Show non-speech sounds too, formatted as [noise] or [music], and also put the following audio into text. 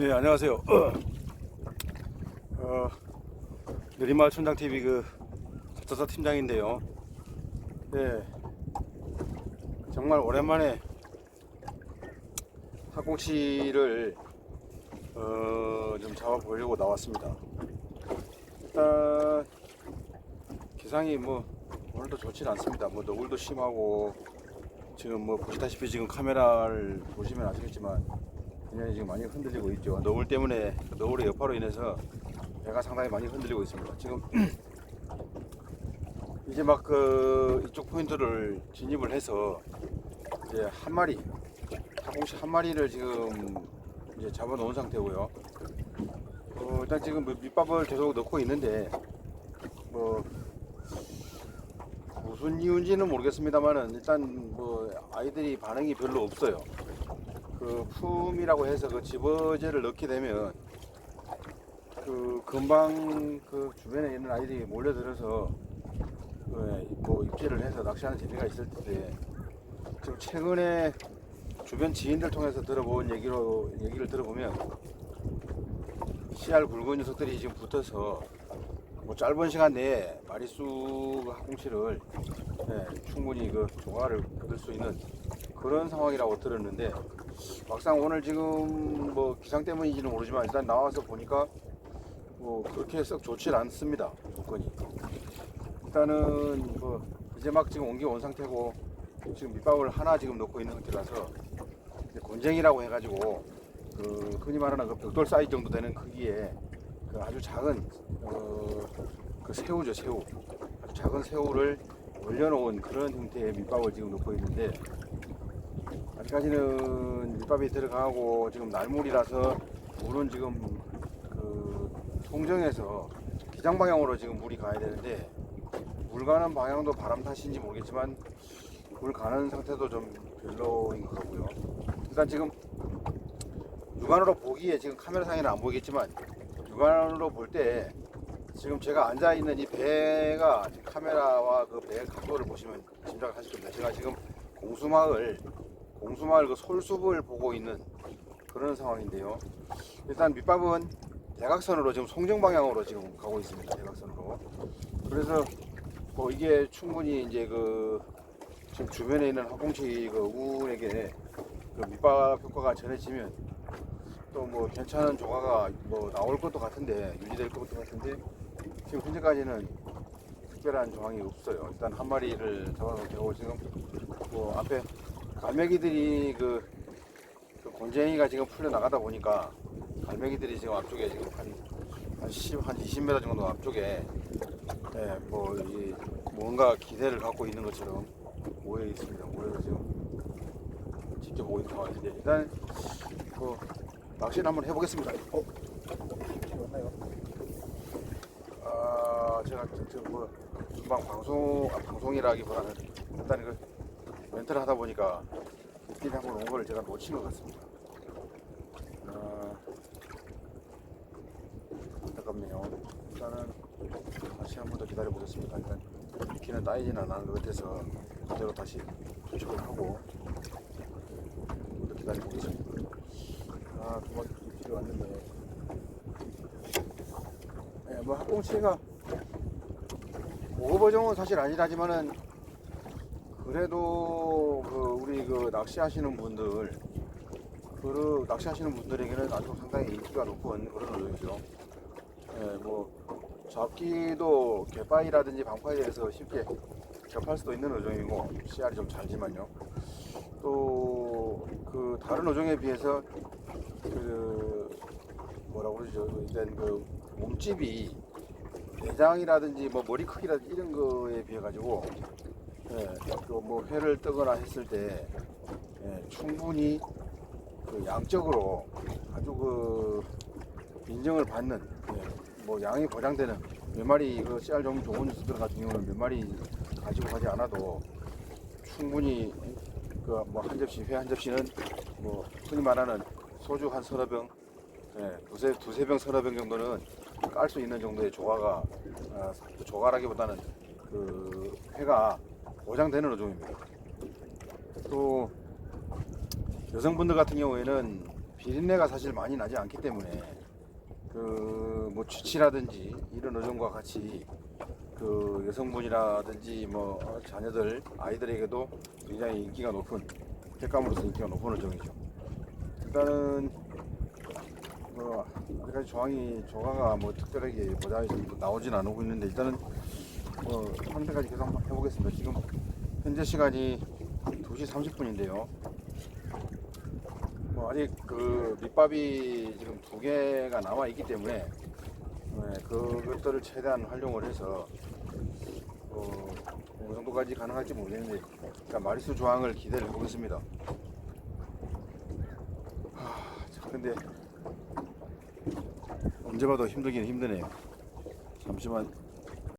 네, 안녕하세요. [clears throat] 어, 느리마을 촌장 TV 그 서서 팀장인데요. 네, 정말 오랜만에 학꽁치를 어, 좀 잡아보려고 나왔습니다. 일단 기상이 뭐 오늘도 좋진 않습니다. 뭐 노을도 심하고 지금 뭐 보시다시피 지금 카메라를 보시면 아시겠지만 굉장히 지금 많이 흔들리고 있죠. 노을 때문에 그 노을의 여파로 인해서 배가 상당히 많이 흔들리고 있습니다. 지금 [clears throat] 이제 막 그 이쪽 포인트를 진입을 해서 이제 한 마리 하공시 한 마리를 지금 이제 잡아 놓은 상태고요. 어, 일단 지금 뭐 밑밥을 계속 넣고 있는데 뭐 무슨 이유인지는 모르겠습니다만은 일단 뭐 아이들이 반응이 별로 없어요. 그 품이라고 해서 그 집어제를 넣게 되면 그 금방 그 주변에 있는 아이들이 몰려들어서 그뭐 입질을 해서 낚시하는 재미가 있을 텐데 지금 최근에 주변 지인들 통해서 들어본 얘기로 얘기를 들어보면 씨알 굵은 녀석들이 지금 붙어서 뭐 짧은 시간 내에 마리수 항공치를 네, 충분히 그 조과를 얻을 수 있는 그런 상황이라고 들었는데 막상 오늘 지금 뭐 기상 때문인지는 모르지만 일단 나와서 보니까 뭐 그렇게 썩 좋질 않습니다 조건이. 일단은 뭐 이제 막 지금 옮겨 온 상태고 지금 밑밥을 하나 지금 놓고 있는 상태라서 곤쟁이라고 해가지고 그 흔히 말하는 그 벽돌 사이즈 정도 되는 크기의 그 아주 작은 어, 그 새우죠 새우 아주 작은 새우를 올려놓은 그런 형태의 밑밥을 지금 놓고 있는데 아직까지는 밑밥이 들어가고 지금 날물이라서 물은 지금 그 송정에서 기장 방향으로 지금 물이 가야 되는데 물 가는 방향도 바람 탓인지 모르겠지만 물 가는 상태도 좀 별로인 것 같고요. 일단 지금 육안으로 보기에 지금 카메라상에는 안 보이겠지만 육안으로 볼 때 지금 제가 앉아 있는 이 배가 카메라와 그배 각도를 보시면 짐작을 하실 겁니다. 제가 지금 공수마을 공수마을 그 솔숲을 보고 있는 그런 상황인데요. 일단 밑밥은 대각선으로 지금 송정 방향으로 지금 가고 있습니다. 대각선으로. 그래서 뭐 이게 충분히 이제 그 지금 주변에 있는 항공치 그 우군에게 그 밑밥 효과가 전해지면 또 뭐 괜찮은 조과가 뭐 나올 것도 같은데 유지될 것도 같은데 지금 현재까지는 특별한 조항이 없어요. 일단 한 마리를 잡아놓은 되고 지금 뭐 앞에 갈매기들이 그, 그 곤쟁이가 지금 풀려 나가다 보니까 갈매기들이 지금 앞쪽에 지금 한, 한 10, 한 20m 정도 앞쪽에 예, 뭐, 이, 뭔가 기대를 갖고 있는 것처럼 모여 있습니다. 모여서 지금 지켜보고 있는 상황인데, 일단, 뭐, 낚시를 한번 해보겠습니다. 어? 맞나요? 아, 제가, 저, 저 뭐, 금방 방송, 아, 방송이라기보다는 일단 그 멘트를 하다 보니까 일일이 한번 온 거를 제가 놓친 것 같습니다. 아, 안타깝네요. 일단은 다시 한 번 더 기다려 보겠습니다. 일단 비키는 따이지는 않은 것 같아서 그대로 다시 도착을 하고 기다려 보겠습니다. 아, 두 마리 비키러 왔는데, 네, 뭐 학공치가 오버정은 사실 아니라지만은 그래도 그 우리 그 낚시하시는 분들 그 낚시하시는 분들에게는 아주 상당히 인기가 높은 그런 어종이죠. 예, 뭐 잡기도 개파이라든지 방파이에서 쉽게 접할 수도 있는 어종이고 씨알이 좀 잘지만요. 또 그 다른 어종에 비해서 그 뭐라고 그러죠? 일단 그 몸집이 내장이라든지 뭐 머리 크기라든지 이런 거에 비해 가지고 예, 그뭐 회를 뜨거나 했을 때 예, 충분히 그 양적으로 아주 그 인정을 받는 예, 뭐 양이 보장되는 몇 마리 그 씨알 좀 좋은 녀석들 같은 경우는 몇 마리 가지고 가지 않아도 충분히 그 뭐 한 접시 회 한 접시는 뭐 흔히 말하는 소주 한 서너 병 예, 두세 두세 병 서너 병 정도는 깔 수 있는 정도의 조화가 아, 조화라기보다는 그 회가 보장되는 어종입니다. 또 여성분들 같은 경우에는 비린내가 사실 많이 나지 않기 때문에 그뭐 취치라든지 이런 어종과 같이 그 여성분이라든지 뭐 자녀들 아이들에게도 굉장히 인기가 높은 횟감으로서 인기가 높은 어종이죠. 일단은 뭐 아직까지 조항이 조가가 뭐 특별하게 보다 나오진 않고 있는데 일단은 뭐 데까지 계속 한번 해보겠습니다. 지금 현재 시간이 2시 30분인데요. 뭐 아직 그 밑밥이 지금 두 개가 남아 있기 때문에 네, 그것들을 최대한 활용을 해서 어, 어느 정도까지 가능할지 모르겠는데 일단 마리수 조항을 기대를 해보겠습니다. 근데 언제 봐도 힘들긴 힘드네요. 잠시만